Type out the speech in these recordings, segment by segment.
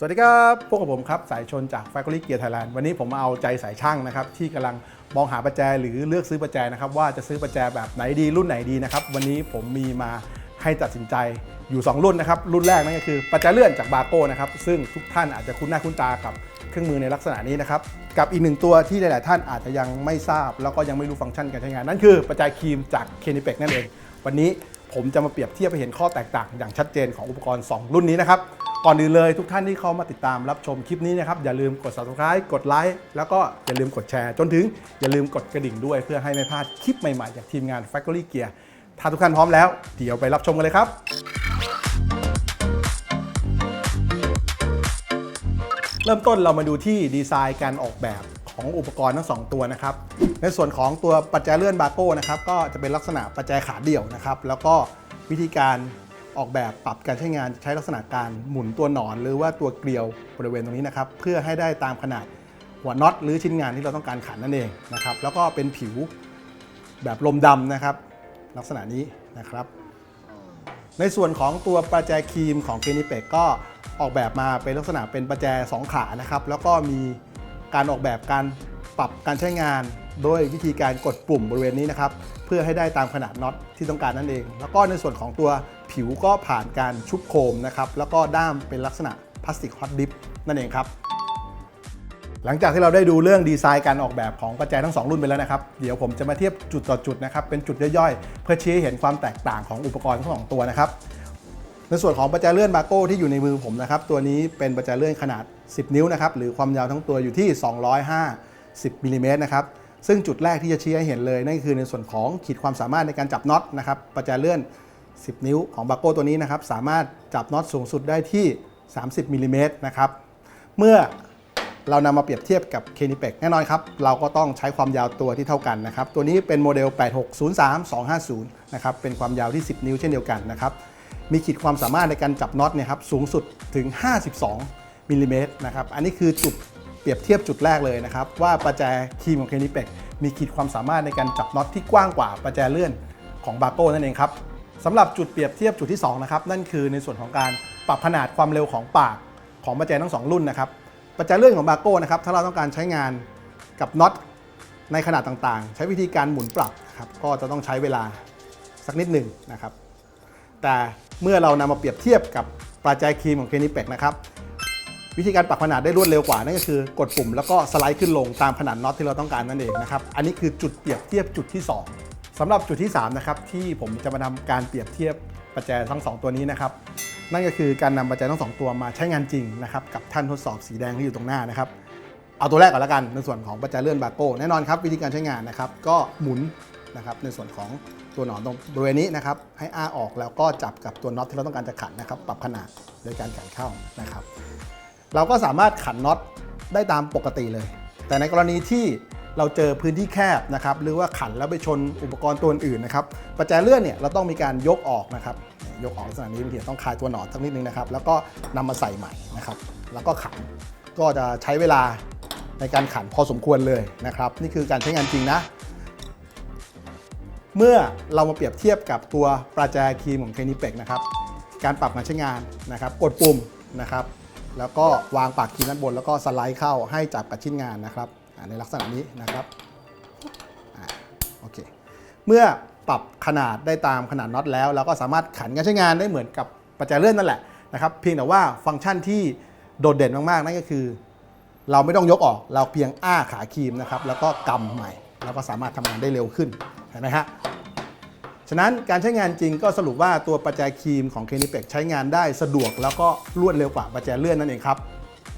สวัสดีครับพวกกับผมครับสายชนจาก Factory Gear Thailand วันนี้ผมมาเอาใจสายช่างนะครับที่กำลังมองหาประแจหรือเลือกซื้อประแจนะครับว่าจะซื้อประแจแบบไหนดีรุ่นไหนดีนะครับวันนี้ผมมีมาให้ตัดสินใจอยู่ 2 รุ่นนะครับรุ่นแรกนั่นก็คือประแจเลื่อนจากบาโก้นะครับซึ่งทุกท่านอาจจะคุ้นหน้าคุ้นตากับเครื่องมือในลักษณะนี้นะครับกับอีกหนึ่งตัวที่หลาย ๆ ท่านอาจจะยังไม่ทราบ แล้วก็ยังไม่รู้ฟังก์ชันการใช้งานนั่นคือประแจครีมจาก k e n i p e c นั่นเอง วันนี้ผมจะมาเปรียบเทียบให้เห็นข้อแตกต่าง อย่างชัดเจนของอุปกรณ์ 2 รุ่นนี้นะครับ ก่อนอื่นเลยทุกท่านที่เข้ามาติดตามรับชมคลิปนี้นะครับ อย่าลืมกด subscribe กดไลค์แล้วก็อย่าลืมกดแชร์ จนถึงอย่าลืมกดกระดิ่งด้วย เพื่อให้ไม่พลาดคลิปใหม่ๆ จากทีมงาน Factory Gear ถ้าทุกท่านพร้อมแล้ว เดี๋ยวไปรับชมกันเลยครับเริ่มต้นเรามาดูที่ดีไซน์การออกแบบของอุปกรณ์ทั้งสองตัวนะครับ ในส่วนของตัวปัจจัยเลื่อนบาโก้นะครับก็จะเป็นลักษณะปัจจัยขาเดี่ยวนะครับ แล้วก็วิธีการ ออกแบบปรับการใช้งานใช้ลักษณะการหมุนตัวหนอน หรือว่าตัวเกลียวบริเวณตรงนี้นะครับเพื่อให้ได้ตามขนาดหัวน็อตหรือชิ้นงานที่เราต้องการขันนั่นเองนะครับแล้วก็เป็นผิวแบบลมดำนะครับ ลักษณะนี้นะครับ ในส่วนของตัวประแจครีมของเกนิเปกก็ออกแบบมาเป็นลักษณะเป็นประแจ 2 ขานะครับแล้วก็มีการออกแบบการปรับการใช้งาน โดยวิธีการกดปุ่มบริเวณนี้นะครับ เพื่อให้ได้ตามขนาดน็อตที่ต้องการนั่นเอง แล้วก็ในส่วนของตัวผิวก็ผ่านการชุบโคมนะครับแล้วก็ด้ามเป็นลักษณะพลาสติกฮอตดิฟนั่นเองครับหลังจากที่เราได้ดูเรื่องดีไซน์การออกแบบของประแจทั้ง 2 รุ่นไปแล้วนะครับ เดี๋ยวผมจะมาเทียบจุดต่อจุดนะครับ เป็นจุดย่อยๆ เพื่อชี้ให้เห็นความแตกต่างของอุปกรณ์ทั้งสองตัวนะครับ ในส่วนของประแจเลื่อนบาโก้ที่อยู่ในมือผมนะครับ ตัวนี้เป็นประแจเลื่อนขนาด 10 นิ้วนะครับ หรือความยาวทั้งตัวอยู่ที่250มิลลิเมตรนะครับ ซึ่งจุดแรกที่จะชี้ให้เห็นเลยนั่นคือในส่วนของขีดความสามารถในการจับน็อตนะครับประแจเลื่อน 10 นิ้วของบาโก้ตัวนี้นะครับสามารถจับน็อตสูงสุดได้ที่ 30มิลลิเมตรนะครับเมื่อเรานำมาเปรียบเทียบกับ k e n i p e c แน่นอนครับ เราก็ต้องใช้ความยาวตัวที่เท่ากันนะครับ ตัวนี้เป็นโมเดล 8603250 นะครับ เป็นความยาวที่ 10 นิ้วเช่นเดียวกันนะครับ มีขีดความสามารถในการจับน็อตเนี่ยครับสูงสุดถึง 52มิลลิเมตรนะครับ อันนี้คือจุด รียบเทียบจุดแรกเลยนะครับ ว่าประแจคีมของ k e n i p e c มีขีดความสามารถในการจับน็อตที่กว้างกว่าประแจเลื่อนของบาโก้นั่นเองครับสำหรับจุดเปรียบเทียบจุดที่2นะครับนั่นคือในส่วนของการปรับขนาดความเร็วของปากของประแจทั้งสองรุ่นนะครับประแจเลื่อนของบาโก้นะครับถ้าเราต้องการใช้งานกับน็อตในขนาดต่างๆ ใช้วิธีการหมุนปรับครับก็จะต้องใช้เวลาสักนิดหนึ่งนะครับ แต่เมื่อเรานำมาเปรียบเทียบกับปลาแจครีมของเคนิเปกนะครับ วิธีการปรับขนาดได้รวดเร็วกว่านั่นก็คือกดปุ่มแล้วก็สไลด์ขึ้นลงตามขนาดน็อตที่เราต้องการนั่นเองนะครับอันนี้คือจุดเปรียบเทียบจุดที่ 2สำหรับจุดที่3นะครับที่ผมจะมาทำการเปรียบเทียบประแจทั้ง 2 ตัวนี้นะครับนั่นก็คือการนำประแจทั้งสองตัวมาใช้งานจริงนะครับกับท่านทดสอบสีแดงที่อยู่ตรงหน้านะครับเอาตัวแรกก่อนล้วกันในส่วนของประแจเลื่อนบาโก้แน่นอนครับวิธีการใช้งานนะครับก็หมุนนะครับในส่วนของตัวหนอนตรงบริเวณนี้นะครับให้อ้าออกแล้วก็จับกับตัวน็อตที่เราต้องการจะขันนะครับปรับขนาดโดยการขันเข้านะครับ เราก็สามารถขันน็อตได้ตามปกติเลย แต่ในกรณีที่เราเจอพื้นที่แคบนะครับหรือว่าขันแล้วไปชนอุปกรณ์ตัวอื่นนะครับประแจเลื่อนเนี่ยเราต้องมีการยกออกนะครับยกออกลักษณะนี้บางทีต้องคลายตัวหนอนสักนิดนึงนะครับแล้วก็นำมาใส่ใหม่นะครับแล้วก็ขันก็จะใช้เวลาในการขันพอสมควรเลยนะครับนี่คือการใช้งานจริงนะเมื่อเรามาเปรียบเทียบกับตัวปลาแจครีมของเคนิเปกนะครับการปรับการใช้งานนะครับกดปุ่มนะครับ แล้วก็วางปากครีมด้านบน แล้วก็สไลด์เข้าให้จับกับชิ้นงานนะครับในลักษณะนี้นะครับอโอเคเมื่อปรับขนาดได้ตามขนาดน็อตแล้ว เราก็สามารถขันการใช้งานได้เหมือนกับประแจเลื่อนนั่นแหละนะครับเพียงแต่ว่าฟังก์ชันที่โดดเด่นมากๆนั่นก็คือ เราไม่ต้องยกออกเราเพียงอ้าขาครีมนะครับแล้วก็กำใหม่ แล้วก็สามารถทำงานได้เร็วขึ้นเห็นไหมฮะ ฉะนั้นการใช้งานจริงก็สรุปว่าตัวประแจครีมของ k e n i p e c ใช้งานได้สะดวกแล้วก็รวดเร็วกว่าประแจเลื่อนนั่นเองครับ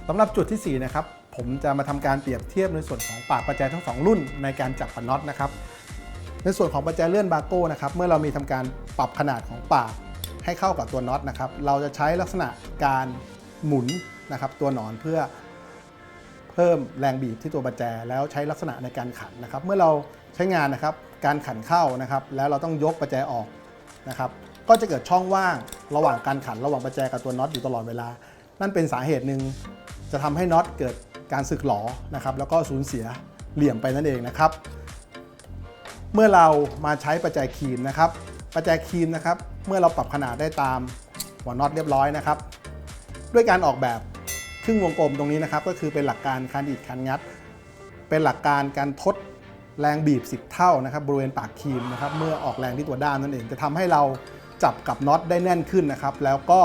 สำหรับจุดทีสี่4 นะครับ ผมจะมาทำการเปรียบเทียบในส่วนของปากประแจทั้ง 2 รุ่นในการจับปันน็อตนะครับในส่วนของประแจเลื่อนบาโก้นะครับเมื่อเรามีทำการปรับขนาดของปากให้เข้ากับตัวน็อตนะครับเราจะใช้ลักษณะการหมุนนะครับตัวหนอนเพื่อเพิ่มแรงบีบที่ตัวประแจแล้วใช้ลักษณะในการขันนะครับ เมื่อเราใช้งานนะครับ การขันเข้านะครับ แล้วเราต้องยกประแจออกนะครับก็จะเกิดช่องว่างระหว่างการขันระหว่างประแจกับตัวน็อตอยู่ตลอดเวลา นั่นเป็นสาเหตุหนึ่งจะทำให้น็อตเกิดการสึกหลอนะครับแล้วก็สูญเสียเหลี่ยมไปนั่นเองนะครับ เมื่อเรามาใช้ประแจครีมนะครับประแจครีมนะครับ เมื่อเราปรับขนาดได้ตามหัวน็อตเรียบร้อยนะครับ ด้วยการออกแบบครึ่งวงกลมตรงนี้นะครับ ก็คือเป็นหลักการการดีดการงัด เป็นหลักการการทด แรงบีบ 10 เท่านะครับบริเวณปากครีมนะครับเมื่อออกแรงที่ตัวด้ามนั่นเองจะทำให้เราจับกับน็อตได้แน่นขึ้นนะครับแล้วก็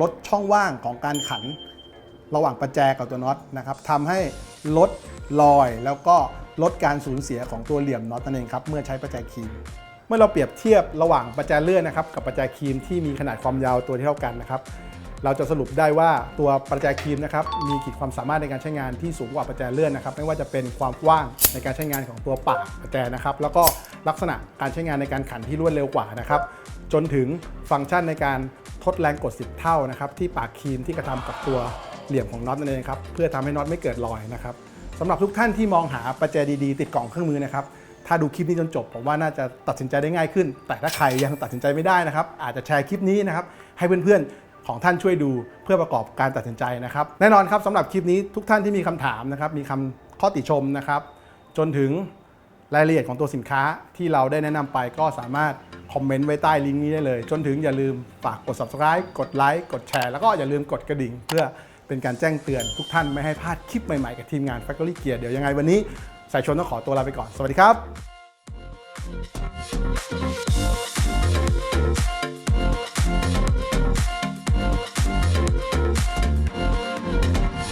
ลดช่องว่างของการขัน ระหว่างประแจกับตัวน็อตนะครับทำให้ลดรอยแล้วก็ลดการสูญเสียของตัวเหลี่ยมน็อตนั่นเองครับเมื่อใช้ประแจครีม เมื่อเราเปรียบเทียบระหว่างประแจเลื่อนนะครับกับประแจครีมที่มีขนาดความยาวตัวเท่ากันนะครับ เราจะสรุปได้ว่าตัวประแจครีมนะครับมีขีดความสามารถในการใช้งานที่สูงกว่าประแจเลื่อนนะครับไม่ว่าจะเป็นความกว้างในการใช้งานของตัวปากประแจนะครับแล้วก็ลักษณะการใช้งานในการขันที่รวดเร็วกว่านะครับจนถึงฟังก์ชันในการทดแรงกด 10 เท่านะครับที่ปากครีมที่กระทำกับตัวเหลี่ยมของน็อตนั่นเองครับเพื่อทำให้น็อตไม่เกิดรอยนะครับสำหรับทุกท่านที่มองหาประแจดีๆ ติดกล่องเครื่องมือนะครับถ้าดูคลิปนี้จนจบผมว่าน่าจะตัดสินใจได้ง่ายขึ้น แต่ถ้าใครยังตัดสินใจไม่ได้นะครับ อาจจะแชร์คลิปนี้นะครับให้เพื่อนๆ ของท่านช่วยดูเพื่อประกอบการตัดสินใจนะครับ แน่นอนครับสำหรับคลิปนี้ทุกท่านที่มีคำถามนะครับมีคำข้อติชมนะครับ จนถึงรายละเอียดของตัวสินค้าที่เราได้แนะนำไปก็สามารถคอมเมนต์ไว้ใต้ลิงก์นี้ได้เลย จนถึงอย่าลืมฝากกด subscribe กดไลค์กดแชร์แล้วก็อย่าลืมกดกระดิ่ง เพื่อเป็นการแจ้งเตือนทุกท่านไม่ให้พลาดคลิปใหม่ๆกับทีมงาน Factory Gear เดี๋ยวยังไงวันนี้สายชนต้องขอตัวลาไปก่อน สวัสดีครับ